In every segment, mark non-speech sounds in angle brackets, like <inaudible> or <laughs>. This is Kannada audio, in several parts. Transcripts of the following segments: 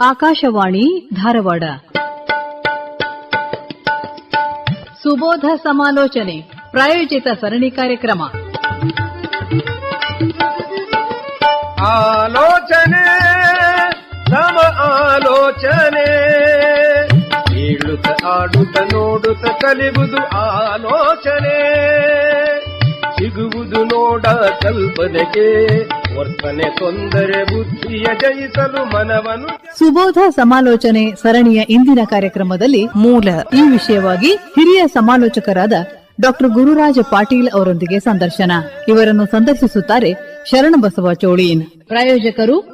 ಆಕಾಶವಾಣಿ ಧಾರವಾಡ. ಸುಬೋಧ ಸಮಾಲೋಚನೆ ಪ್ರಾಯೋಜಿತ ಸರಣಿ ಕಾರ್ಯಕ್ರಮ. ಆಲೋಚನೆ ಸಮ ಆಲೋಚನೆ. ಆಡುತ್ತ ನೋಡುತ್ತ ಕಲಿಬುದು ಆಲೋಚನೆ. ಸಿಗುವುದು ನೋಡ ಕಲ್ಪನೆಗೆ. ವರ್ತನೆ ತೊಂದರೆ ಬುದ್ಧಿಯ ಜಯಿಸಲು ಮನವನು ಸುಬೋಧ ಸಮಾಲೋಚನೆ ಸರಣಿಯ ಇಂದಿನ ಕಾರ್ಯಕ್ರಮದಲ್ಲಿ ಮೂಲ ಈ ವಿಷಯವಾಗಿ ಹಿರಿಯ ಸಮಾಲೋಚಕರಾದ ಡಾಕ್ಟರ್ ಗುರುರಾಜ ಪಾಟೀಲ್ ಅವರೊಂದಿಗೆ ಸಂದರ್ಶನ. ಇವರನ್ನು ಸಂದರ್ಶಿಸುತ್ತಾರೆ ಶರಣಬಸವ ಚೋಳೀನ್. ಪ್ರಾಯೋಜಕರು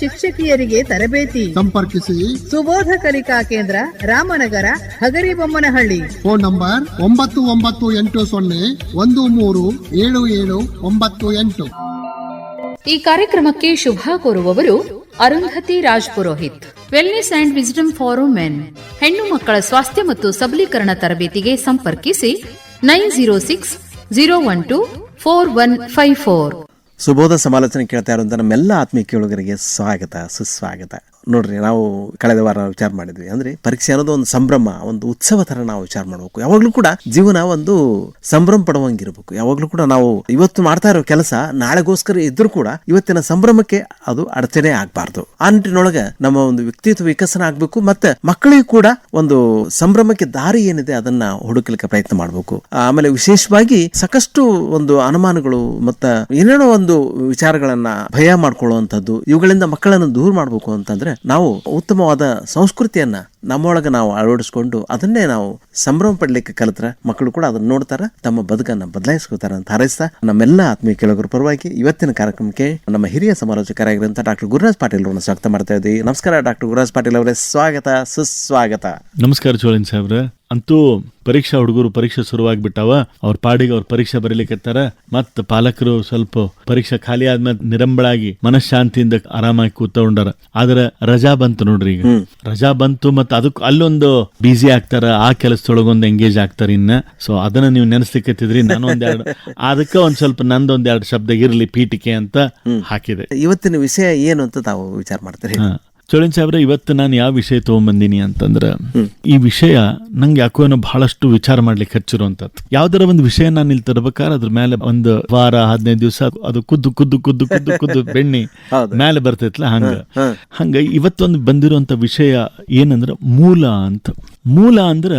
ಶಿಕ್ಷಕಿಯರಿಗೆ ತರಬೇತಿ. ಸಂಪರ್ಕಿಸಿ. ಸುಬೋಧ ಕಲಿಕಾ ಕೇಂದ್ರ ರಾಮನಗರ ಹಗರಿಬೊಮ್ಮನಹಳ್ಳಿ. ಫೋನ್ ನಂಬರ್ ಒಂಬತ್ತು ಒಂಬತ್ತು ಎಂಟು ಸೊನ್ನೆ ಒಂದು ಮೂರು ಏಳು ಏಳು ಒಂಬತ್ತು ಎಂಟು. ಈ ಕಾರ್ಯಕ್ರಮಕ್ಕೆ ಶುಭ ಕೋರುವವರು Arundhati Raj Purohit. Wellness and wisdom for women ಹೆಣ್ಣು ಮಕ್ಕಳ ಸ್ವಾಸ್ಥ್ಯ ಮತ್ತು ಸಬಲೀಕರಣ ತರಬೇತಿಗೆ ಸಂಪರ್ಕಿಸಿ nine zero six zero one two four one five four. Subodha ಸಮಾಲೋಚನೆ ಕೇಳ್ತಾ ಇರುವಂಥ ನಮ್ಮೆಲ್ಲ ಆತ್ಮೀಯ ಕೇಳುಗರಿಗೆ ಸ್ವಾಗತ ಸುಸ್ವಾಗತ. ನೋಡ್ರಿ, ನಾವು ಕಳೆದ ವಾರ ವಿಚಾರ ಮಾಡಿದ್ವಿ. ಅಂದ್ರೆ ಪರೀಕ್ಷೆ ಅನ್ನೋದು ಒಂದು ಸಂಭ್ರಮ, ಒಂದು ಉತ್ಸವ ತರ ನಾವು ವಿಚಾರ ಮಾಡಬೇಕು. ಯಾವಾಗಲೂ ಕೂಡ ಜೀವನ ಒಂದು ಸಂಭ್ರಮ ಪಡುವಂಗಿರ್ಬೇಕು. ಯಾವಾಗಲೂ ಕೂಡ ನಾವು ಇವತ್ತು ಮಾಡ್ತಾ ಇರೋ ಕೆಲಸ ನಾಳೆಗೋಸ್ಕರ ಇದ್ರೂ ಕೂಡ ಇವತ್ತಿನ ಸಂಭ್ರಮಕ್ಕೆ ಅದು ಅಡಚಣೆ ಆಗಬಾರ್ದು. ಆ ನಿಟ್ಟಿನೊಳಗೆ ನಮ್ಮ ಒಂದು ವ್ಯಕ್ತಿತ್ವ ವಿಕಸನ ಆಗ್ಬೇಕು, ಮತ್ತೆ ಮಕ್ಕಳಿಗೆ ಕೂಡ ಒಂದು ಸಂಭ್ರಮಕ್ಕೆ ದಾರಿ ಏನಿದೆ ಅದನ್ನ ಹುಡುಕಲಿಕ್ಕೆ ಪ್ರಯತ್ನ ಮಾಡಬೇಕು. ಆಮೇಲೆ ವಿಶೇಷವಾಗಿ ಸಾಕಷ್ಟು ಒಂದು ಅನುಮಾನಗಳು ಮತ್ತೆ ಏನೇನೋ ಒಂದು ವಿಚಾರಗಳನ್ನ ಭಯ ಮಾಡ್ಕೊಳ್ಳುವಂಥದ್ದು, ಇವುಗಳಿಂದ ಮಕ್ಕಳನ್ನು ದೂರ ಮಾಡಬೇಕು ಅಂತಂದ್ರೆ ನಾವು ಉತ್ತಮವಾದ ಸಂಸ್ಕೃತಿಯನ್ನ ನಮ್ಮೊಳಗೆ ನಾವು ಅಳವಡಿಸ್ಕೊಂಡು ಅದನ್ನೇ ನಾವು ಸಂಭ್ರಮ ಪಡ್ಲಿಕ್ಕೆ ಕಲಿತ್ರೆ ಮಕ್ಕಳು ಕೂಡ ಅದನ್ನ ನೋಡ್ತಾರ ತಮ್ಮ ಬದುಕನ್ನ ಬದಲಾಯಿಸ್ಕೊತಾರ ಅಂತ ಹಾರೈಸ್ತಾ ನಮ್ಮೆಲ್ಲ ಆತ್ಮೀಯ ಕೆಳಗರ ಪರವಾಗಿ ಇವತ್ತಿನ ಕಾರ್ಯಕ್ರಮಕ್ಕೆ ನಮ್ಮ ಹಿರಿಯ ಸಮಾಲೋಚಕರಾಗಿರುವಂತಹ ಡಾಕ್ಟರ್ ಗುರುರಾಜ್ ಪಾಟೀಲ್ ಅವರನ್ನು ಸ್ವಾಗತ ಮಾಡ್ತಾ ಇದ್ದೀವಿ. ನಮಸ್ಕಾರ ಡಾಕ್ಟರ್ ಗುರುರಾಜ್ ಪಾಟೀಲ್ ಅವರೇ. ಸ್ವಾಗತ ಸುಸ್ವಾಗತ. ನಮಸ್ಕಾರ ಚೋಳನ್ ಸಾಹೇಬ್ರ. ಅಂತೂ ಪರೀಕ್ಷಾ ಹುಡುಗರು ಪರೀಕ್ಷೆ ಶುರುವಾಗ್ಬಿಟ್ಟಾವ. ಅವ್ರ ಪಾಡಿಗೆ ಅವ್ರ ಪರೀಕ್ಷೆ ಬರೀಲಿಕ್ಕತ್ತಾರ. ಮತ್ ಪಾಲಕರು ಸ್ವಲ್ಪ ಪರೀಕ್ಷೆ ಖಾಲಿ ಆದ್ಮೇಲೆ ನಿರಂಬಳಾಗಿ ಮನಃಶಾಂತಿಯಿಂದ ಆರಾಮಾಗಿ ಕೂತ್ಕೊಂಡಾರ. ಆದ್ರೆ ರಜಾ ಬಂತು ನೋಡ್ರಿ ಈಗ. ರಜಾ ಬಂತು ಮತ್ ಅದಕ್ಕೆ ಅಲ್ಲೊಂದು ಬಿಸಿ ಆಗ್ತಾರ ಆ ಕೆಲಸದೊಳಗೊಂದು ಎಂಗೇಜ್ ಆಗ್ತಾರ ಇನ್ನ. ಸೊ ಅದನ್ನ ನೀವು ನೆನೆಸ್ಲಿಕ್ಕತ್ತಿದ್ರಿ ನಾನು ಒಂದೆರಡು ಅದಕ್ಕೆ ಒಂದ್ ಸ್ವಲ್ಪ ನಂದೊಂದೆರಡು ಶಬ್ದ ಇರ್ಲಿ ಪೀಠಿಕೆ ಅಂತ ಹಾಕಿದೆ. ಇವತ್ತಿನ ವಿಷಯ ಏನು ಅಂತ ತಾವು ವಿಚಾರ ಮಾಡ್ತೀರಿ. ಚೋಳನ್ ಸಾಹೇಬ್ರೆ ಇವತ್ತು ನಾನು ಯಾವ ವಿಷಯ ತೊಗೊಂಬಂದಿನಿ ಅಂತಂದ್ರ ಈ ವಿಷಯ ನಂಗೆ ಯಾಕೋ ಏನೋ ಬಹಳಷ್ಟು ವಿಚಾರ ಮಾಡ್ಲಿಕ್ಕೆ ಹಚ್ಚಿರುವಂತದ್ದು ಯಾವ್ದಾರ ಒಂದು ವಿಷಯ ನಾನು ಇಲ್ಲಿ ತರಬೇಕಾದ್ರೆ ಅದ್ರ ಮೇಲೆ ಒಂದು ವಾರ ಹದಿನೈದು ದಿವಸ ಅದು ಕುದ್ದು ಕುದ್ದು ಕುದ್ದು ಕುದ್ದು ಕುದ್ದು <laughs> ಬೆಣ್ಣಿ. ಮೇಲೆ ಬರ್ತೈತ್ಲ ಹಂಗ. ಹಂಗ ಇವತ್ತೊಂದು ಬಂದಿರುವಂತ ವಿಷಯ ಏನಂದ್ರ ಮೂಲ ಅಂತ. ಮೂಲ ಅಂದ್ರ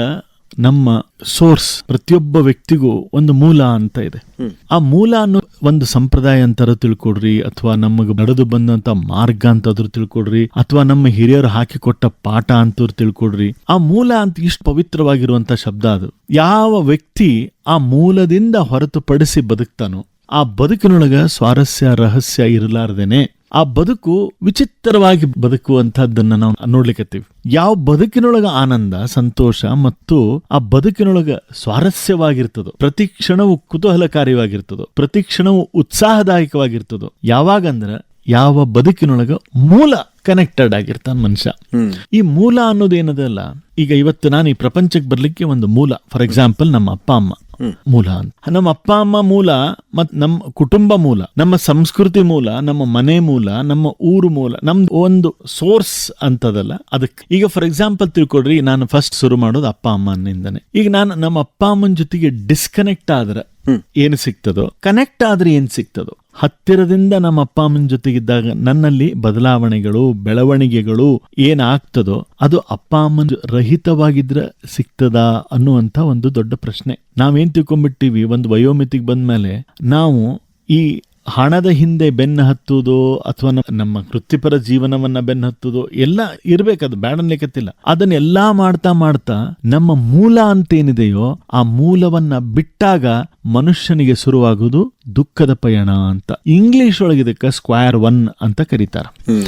ನಮ್ಮ ಸೋರ್ಸ್ ಪ್ರತಿಯೊಬ್ಬ ವ್ಯಕ್ತಿಗೂ ಒಂದು ಮೂಲ ಅಂತ ಇದೆ. ಆ ಮೂಲ ಅನ್ನೋ ಒಂದು ಸಂಪ್ರದಾಯ ಅಂತಾರ ತಿಳ್ಕೊಡ್ರಿ ಅಥವಾ ನಮಗೆ ನಡೆದು ಬಂದಂತ ಮಾರ್ಗ ಅಂತಾದ್ರೂ ತಿಳ್ಕೊಡ್ರಿ ಅಥವಾ ನಮ್ಮ ಹಿರಿಯರು ಹಾಕಿಕೊಟ್ಟ ಪಾಠ ಅಂತೂ ತಿಳ್ಕೊಡ್ರಿ ಆ ಮೂಲ ಅಂತ ಇಷ್ಟು ಪವಿತ್ರವಾಗಿರುವಂತ ಶಬ್ದ ಅದು. ಯಾವ ವ್ಯಕ್ತಿ ಆ ಮೂಲದಿಂದ ಹೊರತುಪಡಿಸಿ ಬದುಕ್ತಾನೋ ಆ ಬದುಕಿನೊಳಗ ಸ್ವಾರಸ್ಯ ರಹಸ್ಯ ಇರಲಾರ್ದೇನೆ ಆ ಬದುಕು ವಿಚಿತ್ರವಾಗಿ ಬದುಕುವಂತಹದ್ದನ್ನ ನಾವು ನೋಡ್ಲಿಕ್ಕತ್ತೀವಿ ಯಾವ ಬದುಕಿನೊಳಗ ಆನಂದ ಸಂತೋಷ ಮತ್ತು ಆ ಬದುಕಿನೊಳಗ ಸ್ವಾರಸ್ಯವಾಗಿರ್ತದೋ ಪ್ರತಿ ಕ್ಷಣವು ಕುತೂಹಲಕಾರಿಯಾಗಿರ್ತದೋ ಪ್ರತಿ ಕ್ಷಣವು ಉತ್ಸಾಹದಾಯಕವಾಗಿರ್ತದೋ ಯಾವಾಗಂದ್ರ ಯಾವ ಬದುಕಿನೊಳಗ ಮೂಲ ಕನೆಕ್ಟೆಡ್ ಆಗಿರ್ತಾನ ಮನುಷ್ಯ. ಈ ಮೂಲ ಅನ್ನೋದೇನದಲ್ಲ ಈಗ ಇವತ್ತು ನಾನು ಈ ಪ್ರಪಂಚಕ್ಕೆ ಬರ್ಲಿಕ್ಕೆ ಒಂದು ಮೂಲ. ಫಾರ್ ಎಕ್ಸಾಂಪಲ್ ನಮ್ಮ ಅಪ್ಪ ಅಮ್ಮ. ಮೂಲ ಅಂತ. ನಮ್ಮ ಅಪ್ಪ, ಅಮ್ಮ ಮೂಲ ಮತ್ ನಮ್ಮ ಕುಟುಂಬ ಮೂಲ, ನಮ್ಮ ಸಂಸ್ಕೃತಿ ಮೂಲ, ನಮ್ಮ ಮನೆ ಮೂಲ, ನಮ್ಮ ಊರು ಮೂಲ ನಮ್ದು ಒಂದು ಸೋರ್ಸ್ ಅಂತದಲ್ಲ, ಅದಕ್ಕೆ. ಈಗ ಫಾರ್ ಎಕ್ಸಾಂಪಲ್ ತಿಳ್ಕೊಡ್ರಿ ನಾನು ಫಸ್ಟ್ ಶುರು ಮಾಡೋದು ಅಪ್ಪ ಅಮ್ಮನಿಂದನೇ ಈಗ ನಾನು ನಮ್ಮ ಅಪ್ಪ, ಅಮ್ಮನ ಜೊತೆಗೆ ಡಿಸ್ಕನೆಕ್ಟ್ ಆದ್ರೆ ಏನು ಸಿಗ್ತದೋ ಕನೆಕ್ಟ್ ಆದ್ರೆ ಏನು ಸಿಗ್ತದೋ, ಹತ್ತಿರದಿಂದ ನಮ್ಮ ಅಪ್ಪ ಅಮ್ಮನ ಜೊತೆಗಿದ್ದಾಗ ನನ್ನಲ್ಲಿ ಬದಲಾವಣೆಗಳು, ಬೆಳವಣಿಗೆಗಳು ಏನಾಗ್ತದೋ, ಅದು ಅಪ್ಪ ಅಮ್ಮನ ರಹಿತವಾಗಿದ್ರೆ ಸಿಗ್ತದಾ ಅನ್ನುವಂತ ಒಂದು ದೊಡ್ಡ ಪ್ರಶ್ನೆ. ನಾವೇನ್ ತಿಳ್ಕೊಂಡ್ಬಿಟ್ಟಿವಿ? ಒಂದು ವಯೋಮಿತಿಗೆ ಬಂದ್ಮೇಲೆ ನಾವು ಈ ಹಣದ ಹಿಂದೆ ಬೆನ್ನು ಹತ್ತುವುದೋ ಅಥವಾ ನಮ್ಮ ವೃತ್ತಿಪರ ಜೀವನವನ್ನ ಬೆನ್ನ ಹತ್ತುವುದೋ ಎಲ್ಲ ಇರಬೇಕದು ಬ್ಯಾಡ ಅನ್ಲಿಕ್ಕತ್ತಿಲ್ಲ ಅದನ್ನೆಲ್ಲಾ ಮಾಡ್ತಾ ಮಾಡ್ತಾ ನಮ್ಮ ಮೂಲ ಅಂತೇನಿದೆಯೋ ಆ ಮೂಲವನ್ನ ಬಿಟ್ಟಾಗ ಮನುಷ್ಯನಿಗೆ ಶುರುವಾಗುವುದು ದುಃಖದ ಪಯಣ ಅಂತ. ಇಂಗ್ಲಿಷ್ ಒಳಗೆ ಇದಕ್ಕೆ ಸ್ಕ್ವಯರ್ ಒನ್ ಅಂತ ಕರೀತಾರೆ.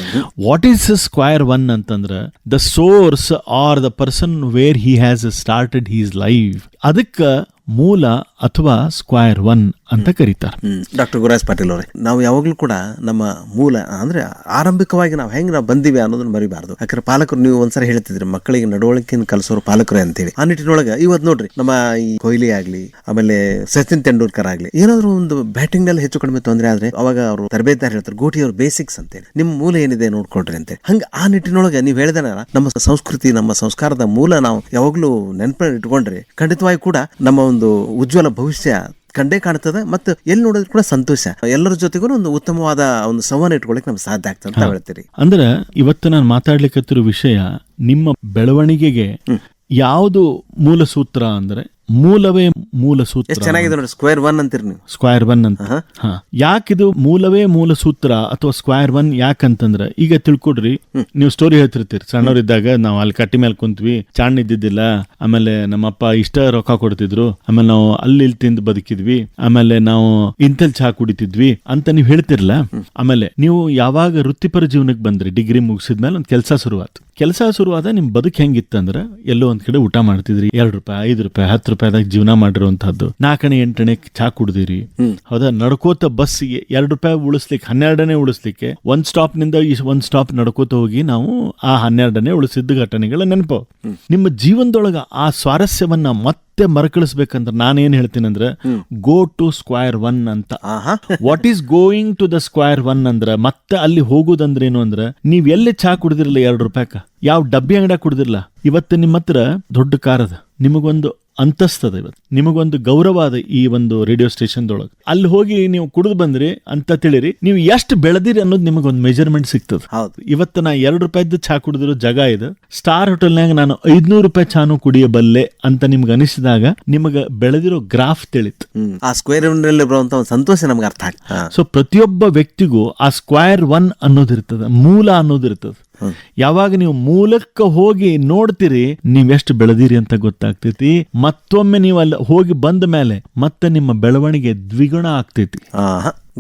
ವಾಟ್ ಈಸ್ ಸ್ಕ್ವಯರ್ ಒನ್ ಅಂತಂದ್ರೆ the source or the person where he has started his life ಅದಕ್ಕೆ ಮೂಲ ಅಥವಾ ಸ್ಕ್ವೈರ್ ಒನ್ ಅಂತ ಕರೀತಾರೆ. ಡಾಕ್ಟರ್ ಗುರುರಾಜ್ ಪಾಟೀಲ್ ಅವರೇ ನಾವು ಯಾವಾಗಲೂ ಕೂಡ ನಮ್ಮ ಮೂಲ ಅಂದ್ರೆ ಆರಂಭಿಕವಾಗಿ ನಾವು ಹೆಂಗ್ ನಾವು ಬಂದಿವಿ ಅನ್ನೋದನ್ನ ಮರಿಬಾರ್ದು. ಯಾಕಂದ್ರೆ ಪಾಲಕರು ನೀವು ಒಂದ್ಸರಿ ಹೇಳ್ತಿದ್ರಿ ಮಕ್ಕಳಿಗೆ ನಡವಳಿಕೆಯನ್ನು ಕಲಿಸೋರು ಪಾಲಕರೇ ಅಂತೇಳಿ ಆ ನಿಟ್ಟಿನೊಳಗೆ ಇವತ್ತು ನೋಡ್ರಿ ನಮ್ಮ ಈ ಕೊಹ್ಲಿ ಆಗ್ಲಿ ಆಮೇಲೆ ಸಚಿನ್ ತೆಂಡೂಲ್ಕರ್ ಆಗ್ಲಿ ಏನಾದ್ರು ಒಂದು ಬ್ಯಾಟಿಂಗ್ನಲ್ಲಿ ಹೆಚ್ಚು ಕಡಿಮೆ ತೊಂದರೆ ಆದ್ರೆ ಅವಾಗ ಅವರು ತರಬೇತಿದಾರ ಹೇಳ್ತಾರೆ ಗೋಟಿ ಅವ್ರ ಬೇಸಿಕ್ಸ್ ಅಂತೇಳಿ. ನಿಮ್ಮ ಮೂಲ ಏನಿದೆ ನೋಡ್ಕೊಳ್ರಿ ಅಂತ. ಹಂಗ ಆ ನಿಟ್ಟಿನೊಳಗೆ ನೀವು ಹೇಳಿದ ನಮ್ಮ ಸಂಸ್ಕೃತಿ ನಮ್ಮ ಸಂಸ್ಕಾರದ ಮೂಲ ನಾವು ಯಾವಾಗ್ಲೂ ನೆನಪಲ್ಲಿ ಇಟ್ಕೊಂಡ್ರೆ ಖಂಡಿತವಾಗಿ ಕೂಡ ನಮ್ಮ ಒಂದು ಉಜ್ವಲ ಭವಿಷ್ಯ ಕಂಡೇ ಕಾಣ್ತದೆ ಮತ್ತು ಎಲ್ಲಿ ನೋಡಿದ್ರು ಕೂಡ ಸಂತೋಷ. ಎಲ್ಲರ ಜೊತೆಗೂ ಒಂದು ಉತ್ತಮವಾದ ಒಂದು ಸಂವಹನ ಇಟ್ಕೊಳಕ್ ನಮ್ಗೆ ಸಾಧ್ಯ ಆಗ್ತದೆ ಅಂತ ಹೇಳ್ತೀರಿ. ಅಂದ್ರೆ ಇವತ್ತು ನಾನು ಮಾತಾಡ್ಲಿಕ್ಕೆ ವಿಷಯ ನಿಮ್ಮ ಬೆಳವಣಿಗೆಗೆ ಯಾವುದು ಮೂಲ ಸೂತ್ರ ಅಂದ್ರೆ ಮೂಲವೇ ಮೂಲ ಸೂತ್ರ. ಚೆನ್ನಾಗಿದೆ ನೋಡಿ ಸ್ಕ್ವೇರ್ ಒನ್ ಅಂತೀರಿ ನೀವು. ಸ್ಕ್ವೇರ್ ಒನ್ ಅಂತ. ಹಾ. ಯಾಕಿದು ಮೂಲವೇ ಮೂಲ ಸೂತ್ರ ಅಥವಾ ಸ್ಕ್ವೇರ್ ಒನ್ ಯಾಕಂತಂದ್ರೆ ಈಗ ತಿಳ್ಕೊಡ್ರಿ ನೀವು ಸ್ಟೋರಿ ಹೇಳ್ತಿರ್ತೀರಿ. ಸಣ್ಣವರಿದ್ದಾಗ ನಾವು ಅಲ್ಲಿ ಕಟ್ಟಿ ಮೇಲೆ ಕುಂತ್ವಿ ಚಾಣ್ ಇದ್ದಿದ್ದಿಲ್ಲ ಆಮೇಲೆ ನಮ್ಮಪ್ಪ ಇಷ್ಟ ರೊಕ್ಕ ಕೊಡ್ತಿದ್ರು ಆಮೇಲೆ ನಾವು ಅಲ್ಲಿ ಇಲ್ಲಿ ತಿಂದು ಬದುಕಿದ್ವಿ ಆಮೇಲೆ ನಾವು ಇಂತಲ್ ಚಹಾ ಕುಡಿತಿದ್ವಿ ಅಂತ ನೀವು ಹೇಳ್ತಿರ್ಲ. ಆಮೇಲೆ ನೀವು ಯಾವಾಗ ವೃತ್ತಿಪರ ಜೀವನಕ್ಕೆ ಬಂದ್ರಿ ಡಿಗ್ರಿ ಮುಗಿಸಿದ್ಮೇಲೆ ಒಂದು ಕೆಲಸ ಶುರುವಾತು. ಕೆಲಸ ಶುರುವಾದ ನಿಮ್ ಬದುಕು ಹೆಂಗಿತ್ತಂದ್ರ ಎಲ್ಲೋ ಒಂದ್ ಕಡೆ ಊಟ ಮಾಡ್ತಿದ್ರಿ ಎರಡ್ ರೂಪಾಯಿ ಐದು ರೂಪಾಯಿ ಹತ್ತು ರೂಪಾಯಿದಾಗ ಜೀವನ ಮಾಡಿರುವಂತಹದ್ದು. ನಾಲ್ಕನೇ ಎಂಟನೇ ಚಾ ಕುಡ್ದಿರಿ. ಹೌದಾ? ನಡ್ಕೋತ ಬಸ್ಸಿಗೆ ಎರಡು ರೂಪಾಯಿ ಉಳಿಸ್ಲಿಕ್ಕೆ ಹನ್ನೆರಡನೇ ಉಳಿಸ್ಲಿಕ್ಕೆ ಒಂದ್ ಸ್ಟಾಪ್ನಿಂದ ಈ ಒಂದ್ ಸ್ಟಾಪ್ ನಡ್ಕೋತ ಹೋಗಿ ನಾವು ಆ ಹನ್ನೆರಡನೇ ಉಳಿಸಿದ್ದ ಘಟನೆಗಳ ನೆನಪು. ನಿಮ್ಮ ಜೀವನದೊಳಗ ಆ ಸ್ವಾರಸ್ಯವನ್ನ ಮತ್ತೆ ಮರುಕಳಿಸ್ಬೇಕಂದ್ರೆ ಹೇಳ್ತೀನಿ ಅಂದ್ರೆ ಗೋ ಟು ಸ್ಕ್ವೈರ್ ಒನ್ ಅಂತ. What is going to the square one ಅಂದ್ರೆ ಮತ್ತೆ ಅಲ್ಲಿ ಹೋಗುದಂದ್ರೆ ಏನು ಅಂದ್ರೆ ನೀವ್ ಎಲ್ಲಿ ಚಾ ಕುಡಿದಿರಲ್ಲ ಎರಡು ರೂಪಾಯಿಕ ಯಾವ ಡಬ್ಬಿ ಅಂಗಡ ಕುಡಿದಿರಲ್ಲ? ಇವತ್ತು ನಿಮ್ಮ ಹತ್ರ ದೊಡ್ಡ ಕಾರ್ ಅದ. ನಿಮಗೊಂದು ಅಂತಸ್ತದ ಇವತ್ತು. ನಿಮಗೊಂದು ಗೌರವ ಅದ ಈ ಒಂದು ರೇಡಿಯೋ ಸ್ಟೇಷನ್ದೊಳಗೆ. ಅಲ್ಲಿ ಹೋಗಿ ನೀವು ಕುಡಿದು ಬಂದ್ರಿ ಅಂತ ತಿಳಿರಿ. ನೀವು ಎಷ್ಟು ಬೆಳೆದಿರಿ ಅನ್ನೋದು ನಿಮಗೊಂದು ಮೆಜರ್ಮೆಂಟ್ ಸಿಗ್ತದೆ. ಹೌದು. ಇವತ್ತು ನಾ ಎರಡು ರೂಪಾಯಿದ್ದು ಚಹಾ ಕುಡಿದಿರೋ ಜಾಗ ಇದು. ಸ್ಟಾರ್ ಹೋಟೆಲ್ನಾಗ ನಾನು ಐದ್ನೂರು ರೂಪಾಯಿ ಚಾನು ಕುಡಿಯಬಲ್ಲೆ ಅಂತ ನಿಮ್ಗೆ ಅನಿಸಿದಾಗ ನಿಮಗೆ ಬೆಳೆದಿರೋ ಗ್ರಾಫ್ ತಿಳಿತು. ಆ ಸ್ಕ್ವೇರ್ ಬರುವಂತ ಒಂದು ಸಂತೋಷ ನಮ್ಗೆ ಅರ್ಥ ಆಗ್ತದೆ. ಸೊ ಪ್ರತಿಯೊಬ್ಬ ವ್ಯಕ್ತಿಗೂ ಆ ಸ್ಕ್ವೇರ್ ಒನ್ ಅನ್ನೋದಿರ್ತದೆ. ಮೂಲ ಅನ್ನೋದಿರ್ತದ. ಯಾವಾಗ ನೀವು ಮೂಲಕ್ಕೆ ಹೋಗಿ ನೋಡ್ತೀರಿ ನೀವೆಷ್ಟು ಬೆಳೆದಿರಿ ಅಂತ ಗೊತ್ತಾಗ್ತೈತಿ. ಮತ್ತೊಮ್ಮೆ ನೀವು ಅಲ್ಲಿ ಹೋಗಿ ಬಂದ ಮೇಲೆ ಮತ್ತೆ ನಿಮ್ಮ ಬೆಳವಣಿಗೆ ದ್ವಿಗುಣ ಆಗ್ತೈತಿ.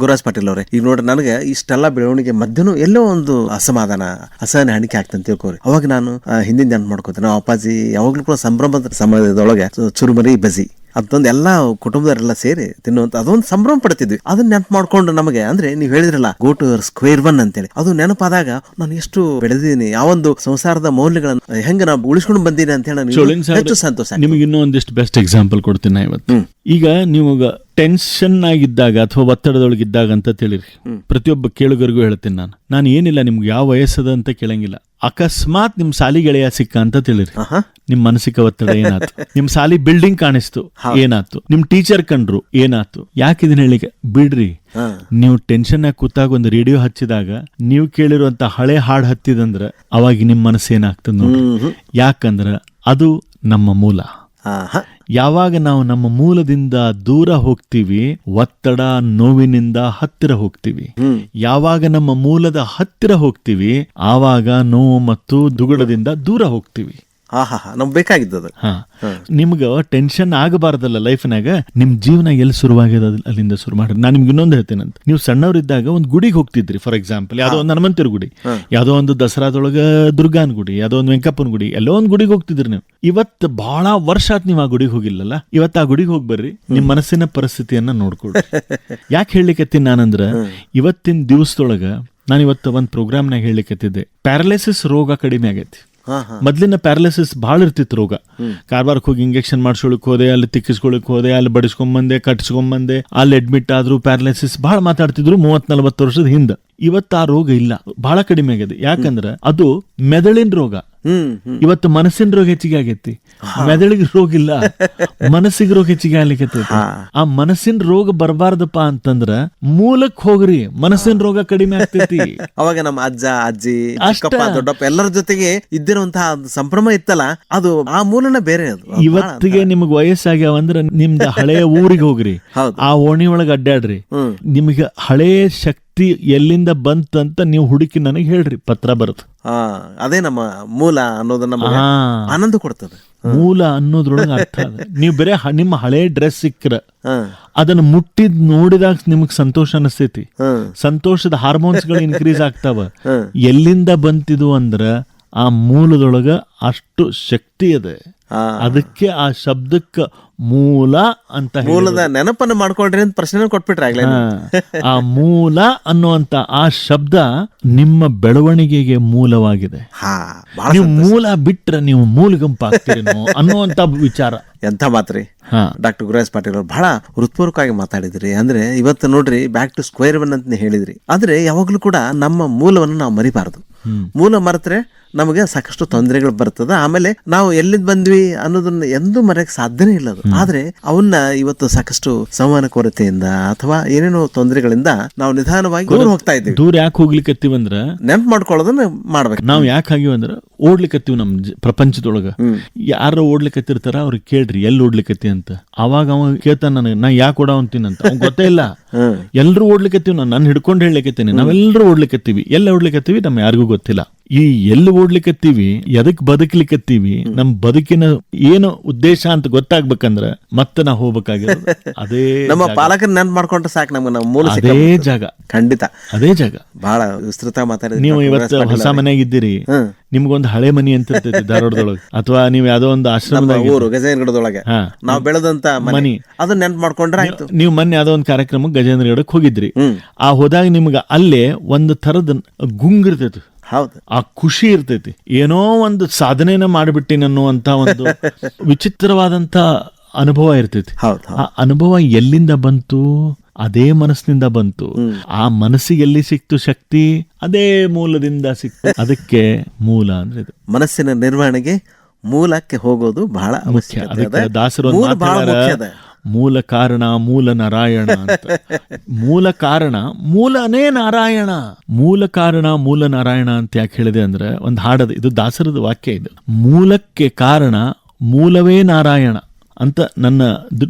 ಗುರುರಾಜ್ ಪಾಟೀಲ್ ಅವರೇ, ಈಗ ನೋಡ್ರಿ ನನಗೆ ಇಷ್ಟೆಲ್ಲ ಬೆಳವಣಿಗೆ ಮಧ್ಯನೂ ಎಲ್ಲೋ ಒಂದು ಅಸಮಾಧಾನ ಅಸಹನೆ ಹಣಿಕೆ ಆಗ್ತಂತ ತಿಳ್ಕೊರಿ ಅವಾಗ ನಾನು ಹಿಂದಿನ ಜನ ಮಾಡ್ಕೋತೀನಿ. ಅಪ್ಪಾಜಿ ಯಾವಾಗ್ಲೂ ಕೂಡ ಸಂಭ್ರಮದ ಸಮಯದೊಳಗೆ ಚುರುಮರಿ, ಬಜಿ. ಅದೊಂದು ಎಲ್ಲ ಕುಟುಂಬದವರೆಲ್ಲ ಸೇರಿ ತಿನ್ನುವಂತ ಅದೊಂದು ಸಂಭ್ರಮ ಪಡ್ತಿದ್ವಿ. ಅದನ್ನ ನೆನಪು ಮಾಡ್ಕೊಂಡು ನಮಗೆ ಅಂದ್ರೆ ನೀವು ಹೇಳಿದ್ರಲ್ಲ ಗೋ ಟು ಸ್ಕ್ವೇರ್ ಒನ್ ಅಂತೇಳಿ. ಅದು ನೆನಪಾದಾಗ ನಾನು ಎಷ್ಟು ಬೆಳೆದಿದ್ದೀನಿ ಯಾವೊಂದು ಸಂಸಾರದ ಮೌಲ್ಯಗಳನ್ನು ಹೆಂಗ ನಾವು ಉಳಿಸ್ಕೊಂಡು ಬಂದೀನಿ ಅಂತ ಹೇಳಿ ಹೆಚ್ಚು ಸಂತೋಷ. ನಿಮಗೆ ಇನ್ನೂ ಒಂದಿಷ್ಟು ಬೆಸ್ಟ್ ಎಕ್ಸಾಂಪಲ್ ಕೊಡ್ತೀನಿ ಇವತ್ತು. ಈಗ ನೀವು ಟೆನ್ಷನ್ ಆಗಿದ್ದಾಗ ಅಥವಾ ಒತ್ತಡದೊಳಗಿದ್ದಾಗ ಅಂತ ತಿಳಿರಿ. ಪ್ರತಿಯೊಬ್ಬ ಕೇಳುಗರಿಗೂ ಹೇಳ್ತೀನಿ ನಾನು. ನಾನು ಏನಿಲ್ಲ ನಿಮ್ಗೆ ಯಾವ ವಯಸ್ಸದ ಅಂತ ಕೇಳಂಗಿಲ್ಲ. ಅಕಸ್ಮಾತ್ ನಿಮ್ ಸಾಲಿ ಗೆಳೆಯ ಸಿಕ್ಕ ಅಂತ ತಿಳಿರಿ. ನಿಮ್ ಮಾನಸಿಕ ಒತ್ತಡ <laughs> ಏನಾಯ್ತು? ನಿಮ್ ಸಾಲಿ ಬಿಲ್ಡಿಂಗ್ ಕಾಣಿಸ್ತು. ಏನಾಯ್ತು? ನಿಮ್ ಟೀಚರ್ ಕಂಡ್ರು ಏನಾಯ್ತು? ಯಾಕೆ ಇದನ್ನ ಹೇಳಿಕೆ? ಬಿಡ್ರಿ. ನೀವು ಟೆನ್ಷನ್ ಆಗಿ ಕೂತಾಗ ಒಂದು ರೇಡಿಯೋ ಹಚ್ಚಿದಾಗ ನೀವು ಕೇಳಿರುವಂತ ಹಳೆ ಹಾಡ್ ಹತ್ತಿದಂದ್ರ ಅವಾಗ ನಿಮ್ ಮನಸ್ಸು ಏನಾಗ್ತದ ನೋಡಿ ಯಾಕಂದ್ರ ಅದು ನಮ್ಮ ಮೂಲ. ಯಾವಾಗ ನಾವು ನಮ್ಮ ಮೂಲದಿಂದ ದೂರ ಹೋಗ್ತೀವಿ ಒತ್ತಡ ನೋವಿನಿಂದ ಹತ್ತಿರ ಹೋಗ್ತೀವಿ. ಯಾವಾಗ ನಮ್ಮ ಮೂಲದ ಹತ್ತಿರ ಹೋಗ್ತೀವಿ ಆವಾಗ ನೋವು ಮತ್ತು ದುಗುಡದಿಂದ ದೂರ ಹೋಗ್ತೀವಿ. ಆಹಾ ನಮ್ಗೆ ಅದು. ಹಾ. ನಿಮ್ಗ ಟೆನ್ಷನ್ ಆಗಬಾರ್ದಲ್ಲ ಲೈಫ್ನಾಗ ನಿಮ್ ಜೀವನ ಎಲ್ಲಿ ಶುರುವಾಗ್ಯದ ಅದ್- ಅಲ್ಲಿಂದ ಶುರು ಮಾಡ್ರಿ. ನಾನು ನಿಮ್ಗೆ ಇನ್ನೊಂದು ಹೇಳ್ತೇನಂತ ನೀವು ಸಣ್ಣವರಿದ್ದಾಗ ಒಂದು ಗುಡಿಗೆ ಹೋಗ್ತಿದ್ರಿ ಫಾರ್ ಎಕ್ಸಾಂಪಲ್ ಯಾವ್ದೋ ಒಂದು ಹನುಮಂತರ ಗುಡಿ ಯಾವುದೋ ಒಂದು ದಸರಾದೊಳಗ ದುರ್ಗಾನ್ ಗುಡಿ ಯಾವ್ದೋ ಒಂದು ವೆಂಕಪ್ಪನ ಗುಡಿ ಎಲ್ಲೋ ಒಂದು ಗುಡಿಗೆ ಹೋಗ್ತಿದ್ರಿ ನೀವು. ಇವತ್ತು ಬಹಳ ವರ್ಷ ಆತ್ ನೀವು ಆ ಗುಡಿಗೆ ಹೋಗಿಲ್ಲಲ್ಲ? ಇವತ್ತು ಆ ಗುಡಿಗೆ ಹೋಗಿ ಬರ್ರಿ ನಿಮ್ಮ ಮನಸ್ಸಿನ ಪರಿಸ್ಥಿತಿಯನ್ನ ನೋಡ್ಕೊಳ್ರಿ <laughs> ಯಾಕೆ ಹೇಳಲಿಕತ್ತೀನಿ ನಾನಂದ್ರ ಇವತ್ತಿನ ದಿವಸದೊಳಗ ನಾನು ಇವತ್ತು ಒಂದು ಪ್ರೋಗ್ರಾಮ್ನಾಗ ಹೇಳಲಿಕ್ಕೆ ಪ್ಯಾರಲೈಸಿಸ್ ರೋಗ ಕಡಿಮೆ ಆಗೈತಿ. ಮೊದ್ಲಿನ ಪ್ಯಾರಲಿಸಿಸ್ ಭಾಳ ಇರ್ತಿತ್ತು ರೋಗ. ಕಾರವಾರಕ್ಕೆ ಹೋಗಿ ಇಂಜೆಕ್ಷನ್ ಮಾಡಿಸ್ಕೊಳಕ್ ಹೋದೆ ಅಲ್ಲಿ ತಿಕ್ಕಿಸ್ಕೊಳಕ್ ಹೋದೆ ಅಲ್ಲಿ ಬಡಿಸ್ಕೊಂಬಂದೆ ಕಟ್ಸ್ಕೊಂಬಂದೆ ಅಲ್ಲಿ ಅಡ್ಮಿಟ್ ಆದ್ರು ಪ್ಯಾರಲಿಸಿಸ್ ಭಾಳ ಮಾತಾಡ್ತಿದ್ರು ಮೂವತ್ ನಲ್ವತ್ತು ವರ್ಷದ ಹಿಂದೆ. ಇವತ್ತು ಆ ರೋಗ ಇಲ್ಲ. ಬಹಳ ಕಡಿಮೆ ಆಗಿದೆ. ಯಾಕಂದ್ರೆ ಅದು ಮೆದಳಿನ ರೋಗ. ಇವತ್ತು ಮನಸ್ಸಿನ ರೋಗ ಹೆಚ್ಚಿಗೆ ಆಗೈತಿ. ಮೆದುಳಿಗೆ ರೋಗ ಇಲ್ಲ ಮನಸ್ಸಿಗೆ ರೋಗ ಹೆಚ್ಚಿಗೆ ಆಗ್ಲಿಕ್ಕೆ ಆ ಮನಸ್ಸಿನ ರೋಗ ಬರಬಾರ್ದಪ್ಪ ಅಂತಂದ್ರ ಮೂಲಕ್ ಹೋಗ್ರಿ ಮನಸ್ಸಿನ ರೋಗ ಕಡಿಮೆ ಆಗ್ತೈತಿ. <laughs> ಅವಾಗ ನಮ್ಮ ಅಜ್ಜ ಅಜ್ಜಿ. ದೊಡ್ಡಪ್ಪ ಎಲ್ಲರ ಜೊತೆಗೆ ಇದ್ದಿರುವಂತಹ ಸಂಭ್ರಮ ಇತ್ತಲ್ಲ ಅದು ಆ ಮೂಲನ ಬೇರೆ ಅದು. ಇವತ್ತಿಗೆ ನಿಮ್ಗೆ ವಯಸ್ಸಾಗ್ಯಾವ ಅಂದ್ರ ನಿಮ್ದ ಹಳೆಯ ಊರಿಗೆ ಹೋಗ್ರಿ. ಆ ಓಣಿ ಒಳಗೆ ಅಡ್ಡಾಡ್ರಿ. ನಿಮಗೆ ಹಳೆಯ ಶಕ್ತಿ ಎಲ್ಲಿಂದ ಬಂತಂತ ನೀವು ಹುಡುಕಿ ನನಗೆ ಹೇಳ್ರಿ ಪತ್ರ ಬರುತ್ತೆ ಆ, ಅದೇ ನಮ್ಮ ಮೂಲ ಅನ್ನೋದನ್ನ ನಮಗೆ ಆನಂದ ಕೊಡ್ತದೆ. ಮೂಲ ಅನ್ನೋದ್ರೊಳಗೆ ಅರ್ಥ ಅದ. <laughs> ನೀವು ಬೇರೆ ಹ- ನಿಮ್ಮ ಹಳೆ ಡ್ರೆಸ್ ಸಿಕ್ಕ್ರ ಹ. ಅದನ್ನ ಮುಟ್ಟಿದ್ ನೋಡಿದಾಗ ನಿಮಗೆ ಸಂತೋಷ ಅನಿಸ್ತೈತಿ ಸಂತೋಷದ ಹಾರ್ಮೋನ್ಸ್ಗಳು ಇನ್ಕ್ರೀಸ್ ಆಗ್ತಾವ. <laughs> ಎಲ್ಲಿಂದ ಬಂತಿದು ಅಂದ್ರ ಆ ಮೂಲದೊಳಗ ಅಷ್ಟು ಶಕ್ತಿ ಇದೆ ಆ. ಅದಕ್ಕೆ ಆ ಶಬ್ದಕ್ಕ ಮೂಲ ಅಂತ ಮೂಲದ ನೆನಪನ್ನು ಮಾಡ್ಕೊಳ್ರಿ ಅಂತ ಪ್ರಶ್ನೆ ಕೊಟ್ಬಿಟ್ರೆ ಆಗ್ಲೇ ಆ ಮೂಲ ಅನ್ನುವಂತ ಆ ಶಬ್ದ ನಿಮ್ಮ ಬೆಳವಣಿಗೆಗೆ ಮೂಲವಾಗಿದೆ. ನೀವು ಮೂಲ ಬಿಟ್ರೆ ನೀವು ಮೂಲಗಂಪಾಗ್ತೀರೇನೋ ಅನ್ನುವಂತ ವಿಚಾರ. ಎಂಥ ಮಾತ್ರಿ? ಡಾಕ್ಟರ್ ಗುರುರಾಜ್ ಪಾಟೀಲ್ ಅವರು ಬಹಳ ಹೃತ್ಪೂರ್ವಕವಾಗಿ ಮಾತಾಡಿದ್ರಿ. ಅಂದ್ರೆ ಇವತ್ತು ನೋಡ್ರಿ ಬ್ಯಾಕ್ ಟು ಸ್ಕ್ವೇರ್ ಒನ್ ಅಂತ ಹೇಳಿದ್ರಿ. ಆದ್ರೆ ಯಾವಾಗ್ಲೂ ಕೂಡ ನಮ್ಮ ಮೂಲವನ್ನು ನಾವು ಮರಿಬಾರದು. ಮೂಲ ಮರೆತ್ರೆ ನಮಗೆ ಸಾಕಷ್ಟು ತೊಂದರೆಗಳು ಬರ್ತದೆ. ಆಮೇಲೆ ನಾವು ಎಲ್ಲಿದ್ ಬಂದ್ವಿ ಅನ್ನೋದನ್ನ ಎಂದೂ ಮರೆಯಕ್ಕೆ ಸಾಧ್ಯನೇ ಇಲ್ಲ ಅದು. ಆದ್ರೆ ಅವನ್ನ ಇವತ್ತು ಸಾಕಷ್ಟು ಸಂವಹನ ಕೊರತೆಯಿಂದ ಅಥವಾ ಏನೇನೋ ತೊಂದರೆಗಳಿಂದ ನಾವು ನಿಧಾನವಾಗಿ ಹೋಗ್ತಾ ಇದ್ದೀವಿ. ದೂರ ಯಾಕೆ ಹೋಗ್ಲಿಕ್ಕೆ ನೆನಪು ಮಾಡ್ಕೊಳ್ಳೋದನ್ನ ಮಾಡ್ಬೇಕು. ನಾವು ಯಾಕೆ ಆಗಿವ ಅಂದ್ರ ಓಡ್ಲಿಕ್ಕತ್ತೀವಿ ನಮ್ಮ ಪ್ರಪಂಚದೊಳಗೆ. ಯಾರ ಓಡ್ಲಿಕ್ಕತ್ತಿರ್ತಾರ ಅವ್ರಿಗೆ ಕೇಳ್ರಿ ಎಲ್ಲಿ ಓಡ್ಲಿಕ್ಕತ್ತಿ ಅಂತ. ಅವಾಗ ಅವ ಕೇಳ್ತಾನ ನನಗೆ ನಾ ಯಾಕೆ ಓಡಾವಂತೀನಂತ ಅವ್ನು ಗೊತ್ತೇ ಇಲ್ಲ. ಎಲ್ಲರೂ ಓಡ್ಲಿಕ್ಕತ್ತೀವಿ ನಾನು ನಾನು ಹಿಡ್ಕೊಂಡು ಹೇಳಲಿಕ್ಕತ್ತೀನಿ ನಾವೆಲ್ಲರೂ ಓಡ್ಲಿಕ್ಕತ್ತೀವಿ ಎಲ್ಲ ಓಡ್ಲಿಕ್ಕತ್ತೀವಿ ನಮ್ಮ ಯಾರಿಗೂ ಗೊತ್ತಿಲ್ಲ. ಈ ಎಲ್ಲಿ ಓಡ್ಲಿಕ್ಕತ್ತೀವಿ ಎದಕ್ ಬದುಕ್ಲಿಕ್ಕತ್ತೀವಿ ನಮ್ ಬದುಕಿನ ಏನು ಉದ್ದೇಶ ಅಂತ ಗೊತ್ತಾಗ್ಬೇಕಂದ್ರ ಮತ್ತೆ ನಾ ಹೋಗ್ಬೇಕಾಗಿರೋದು. ಅದೇ ನಮ್ಮ. ಪಾಲಕರ ನೆನ್ಪು ಮಾಡ್ಕೊಂಡ್ರೆ ಸಾಕು ನಮ್ಗೆ ನಮ್ಮ ಮೂಲ ಅದೇ. ಜಾಗ. ಖಂಡಿತ. ಅದೇ ಜಾಗ. ಬಹಳ ವಿಸ್ತೃತ ಮಾತಾಡಿದ್ರಿ ನೀವು ಇವತ್ತು ಹೊಸ ಮನೆಯಾಗ ಇದ್ದೀರಿ. ನಿಮ್ಗೊಂದು ಹಳೆ ಮನಿ ಅಂತ ಇರ್ತೈತಿ ಧಾರವಾಡದೊಳಗೆ. <laughs> ಅಥವಾ ನೀವು ಯಾವ್ದೋ ಒಂದು ಆಶ್ರಮ ಆಶ್ರಮದಾಗ ಊರು ಗಜೇಂದ್ರಗಡದೊಳಗೆ. ನಾವು ಬೆಳೆದಂತ ಮನಿ. ಅದನ್ನ ನೆನ್ಪು ಮಾಡ್ಕೊಂಡ್ರೆ ಆಯ್ತು. ನೀವು ಮೊನ್ನೆ ಯಾವ್ದೋ ಒಂದು ಕಾರ್ಯಕ್ರಮಕ್ಕೆ ಗಜೇಂದ್ರಗಡಕ್ಕೆ ಹೋಗಿದ್ರಿ. ಆ ಹೋದಾಗ ನಿಮ್ಗೆ ಅಲ್ಲೇ ಒಂದು ಥರದ ಗುಂಗಿರ್ತೈತಿ ಹೌದು. ಆ ಖುಷಿ ಇರ್ತೈತಿ. ಏನೋ ಒಂದು ಸಾಧನೆನ ಮಾಡಿಬಿಟ್ಟಿನ ಅನ್ನುವಂತ ಒಂದು <laughs> ವಿಚಿತ್ರವಾದಂತ ಅನುಭವ ಇರ್ತೈತಿ. ಆ ಅನುಭವ ಎಲ್ಲಿಂದ ಬಂತು? ಅದೇ ಮನಸ್ಸಿನಿಂದ ಬಂತು. ಆ ಮನಸ್ಸಿಗೆ ಎಲ್ಲಿ ಸಿಕ್ತು ಶಕ್ತಿ? ಅದೇ ಮೂಲದಿಂದ ಸಿಕ್ತು. ಅದಕ್ಕೆ ಮೂಲ ಅಂದ್ರೆ ಇದು. ಮನಸ್ಸಿನ ನಿರ್ವಹಣೆಗೆ ಮೂಲಕ್ಕೆ ಹೋಗೋದು ಬಹಳ ಮುಖ್ಯ. ಅದ. ದಾಸರು ಮೂಲ ಕಾರಣ ಮೂಲ ನಾರಾಯಣ ಅಂತ. ಮೂಲ ಕಾರಣ ಮೂಲನೇ ನಾರಾಯಣ. ಮೂಲ ಕಾರಣ ಮೂಲ ನಾರಾಯಣ ಅಂತ ಯಾಕೆ ಹೇಳಿದೆ ಅಂದ್ರೆ ಒಂದು ಹಾಡದ, ಇದು ದಾಸರದ ವಾಕ್ಯ ಇದು. ಮೂಲಕ್ಕೆ ಕಾರಣ ಮೂಲವೇ ನಾರಾಯಣ ಅಂತ ನನ್ನ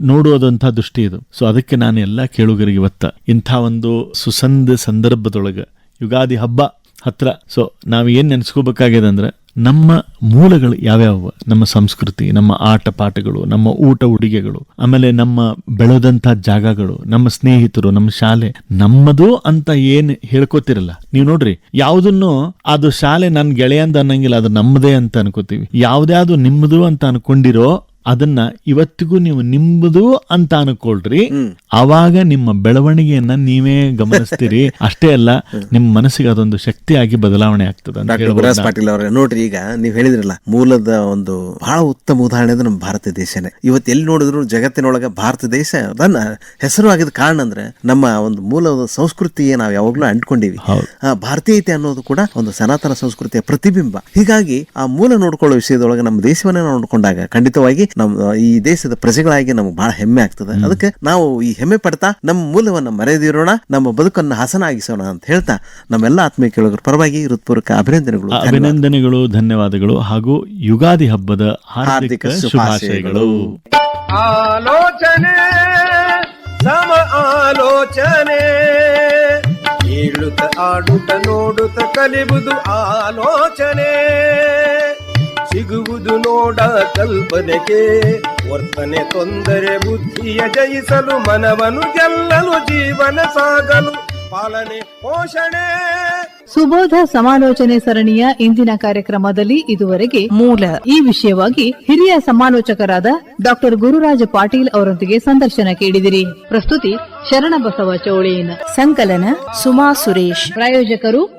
ನೋಡೋದಂಥ ದೃಷ್ಟಿ ಇದು. ಸೊ ಅದಕ್ಕೆ ನಾನು ಎಲ್ಲ ಕೇಳುಗರಿಗೆ ಇವತ್ತ ಇಂಥ ಒಂದು ಸುಸಂದ ಸಂದರ್ಭದೊಳಗೆ ಯುಗಾದಿ ಹಬ್ಬ ಹತ್ರ ಸೊ ನಾವು ಏನು ನೆನೆಸ್ಕೋಬೇಕಾಗಿದೆ ಅಂದ್ರೆ ನಮ್ಮ ಮೂಲಗಳು ಯಾವ್ಯಾವ? ನಮ್ಮ ಸಂಸ್ಕೃತಿ, ನಮ್ಮ ಆಟ ಪಾಠಗಳು, ನಮ್ಮ ಊಟ ಉಡುಗೆಗಳು, ಆಮೇಲೆ ನಮ್ಮ ಬೆಳೆದಂಥ ಜಾಗಗಳು, ನಮ್ಮ ಸ್ನೇಹಿತರು, ನಮ್ಮ ಶಾಲೆ. ನಮ್ಮದು ಅಂತ ಏನು ಹೇಳ್ಕೊತಿರಲ್ಲ. ನೀವು ನೋಡ್ರಿ, ಯಾವ್ದನ್ನು ಅದು ಶಾಲೆ ನನ್ ಗೆಳೆಯ ಅಂತ ಅನ್ನಂಗಿಲ್ಲ, ಅದು ನಮ್ಮದೇ ಅಂತ ಅನ್ಕೋತೀವಿ. ಯಾವ್ದಾದ್ರು ನಿಮ್ಮದು ಅಂತ ಅನ್ಕೊಂಡಿರೋ, ಅದನ್ನ ಇವತ್ತಿಗೂ ನೀವು ನಿಮ್ಮದು ಅಂತ ಅನ್ಕೊಳ್ರಿ. ಆವಾಗ ನಿಮ್ಮ ಬೆಳವಣಿಗೆಯನ್ನ ನೀವೇ ಗಮನಿಸ್ತೀರಿ. <laughs> ಅಷ್ಟೇ ಅಲ್ಲ ನಿಮ್ಮ ಮನಸ್ಸಿಗೆ ಅದೊಂದು ಶಕ್ತಿಯಾಗಿ ಬದಲಾವಣೆ ಆಗ್ತದೆ ಅಂತ ಡಾಕ್ಟರ್ ಗುರುರಾಜ್. ಪಾಟೀಲ್ ಅವರೇ ನೋಡ್ರಿ ಈಗ ನೀವು ಹೇಳಿದ್ರಲ್ಲ ಮೂಲದ ಒಂದು ಬಹಳ ಉತ್ತಮ ಉದಾಹರಣೆ ಅಂದ್ರೆ ನಮ್ಮ ಭಾರತ ದೇಶನೇ. ಇವತ್ತು ಎಲ್ಲಿ ನೋಡಿದ್ರು ಜಗತ್ತಿನೊಳಗೆ ಭಾರತ ದೇಶ ಅದನ್ನ ಹೆಸರು ಆಗಿದ ಕಾರಣ ಅಂದ್ರೆ ನಮ್ಮ ಒಂದು ಮೂಲದ ಸಂಸ್ಕೃತಿಗೆ ನಾವು ಯಾವಾಗ್ಲೂ ಅಂಟ್ಕೊಂಡಿವಿ. ಹೌದು. ಆ ಭಾರತೀಯತೆ ಅನ್ನೋದು ಕೂಡ ಒಂದು ಸನಾತನ ಸಂಸ್ಕೃತಿಯ ಪ್ರತಿಬಿಂಬ. ಹೀಗಾಗಿ ಆ ಮೂಲ ನೋಡ್ಕೊಳ್ಳೋ ವಿಷಯದೊಳಗೆ ನಮ್ಮ ದೇಶವನ್ನೇ ನಾವು ನೋಡ್ಕೊಂಡಾಗ ಖಂಡಿತವಾಗಿ ನಮ್ಮ ಈ ದೇಶದ ಪ್ರಜೆಗಳಾಗಿ ನಮ್ಗೆ ಬಹಳ ಹೆಮ್ಮೆ ಆಗ್ತದೆ. ಅದಕ್ಕೆ ನಾವು ಈ ಹೆಮ್ಮೆ ಪಡ್ತಾ ನಮ್ಮ ಮೂಲವನ್ನು ಮರೆಯದಿರೋಣ ನಮ್ಮ ಬದುಕನ್ನು ಹಸನಾಗಿಸೋಣ ಅಂತ ಹೇಳ್ತಾ ನಮ್ಮೆಲ್ಲ ಆತ್ಮೀಯ ಕೇಳುಗರ ಪರವಾಗಿ ಹೃತ್ಪೂರ್ವಕ ಅಭಿನಂದನೆಗಳು ಅಭಿನಂದನೆಗಳು ಧನ್ಯವಾದಗಳು ಹಾಗೂ ಯುಗಾದಿ ಹಬ್ಬದ ಹಾರ್ದಿಕ ಶುಭಾಶಯಗಳು. ಆಲೋಚನೆ ಸಮ ಆಲೋಚನೆ. ಹೇಳುತ್ತ ಆಡುತ್ತ ನೋಡುತ್ತ ಕಲಿಬುದು ಆಲೋಚನೆ. ಸಿಗುವುದು ನೋಡ ಕಲ್ಪನೆಗೆ. ವರ್ತನೆ ತೊಂದರೆ ಬುದ್ಧಿಯ ಜಯಿಸಲು ಮನವನು ಗೆಲ್ಲಲು ಜೀವನ ಸಾಗಲು. ಪಾಲನೆ ಪೋಷಣೆ. ಸುಬೋಧ ಸಮಾಲೋಚನೆ ಸರಣಿಯ ಇಂದಿನ ಕಾರ್ಯಕ್ರಮದಲ್ಲಿ ಇದುವರೆಗೆ ಮೂಲ. ಈ ವಿಷಯವಾಗಿ ಹಿರಿಯ ಸಮಾಲೋಚಕರಾದ ಡಾಕ್ಟರ್ ಗುರುರಾಜ ಪಾಟೀಲ್ ಅವರೊಂದಿಗೆ ಸಂದರ್ಶನ ಕೇಳಿದಿರಿ. ಪ್ರಸ್ತುತಿ ಶರಣಬಸವ ಚೌಳೇನ ಸಂಕಲನ ಸುಮಾ ಸುರೇಶ್. ಪ್ರಾಯೋಜಕರು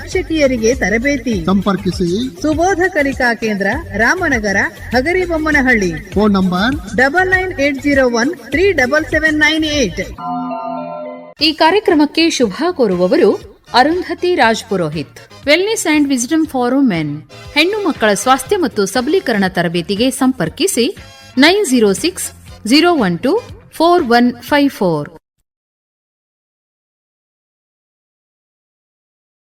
ಶಿಕ್ಷಕಿಯರಿಗೆ ತರಬೇತಿ. ಸಂಪರ್ಕಿಸಿ. ಸುಬೋಧ ಕಲಿಕಾ ಕೇಂದ್ರ Ramanagara Hagaribommanahalli phone number? Double nine eight zero one three double seven nine eight. ಈ ಕಾರ್ಯಕ್ರಮಕ್ಕೆ ಶುಭ ಕೋರುವವರು Arundhati Raj Purohit. Wellness and wisdom for men ಹೆಣ್ಣು ಮಕ್ಕಳ ಸ್ವಾಸ್ಥ್ಯ ಮತ್ತು ಸಬಲೀಕರಣ ತರಬೇತಿಗೆ ಸಂಪರ್ಕಿಸಿ nine zero six zero one two four one five four.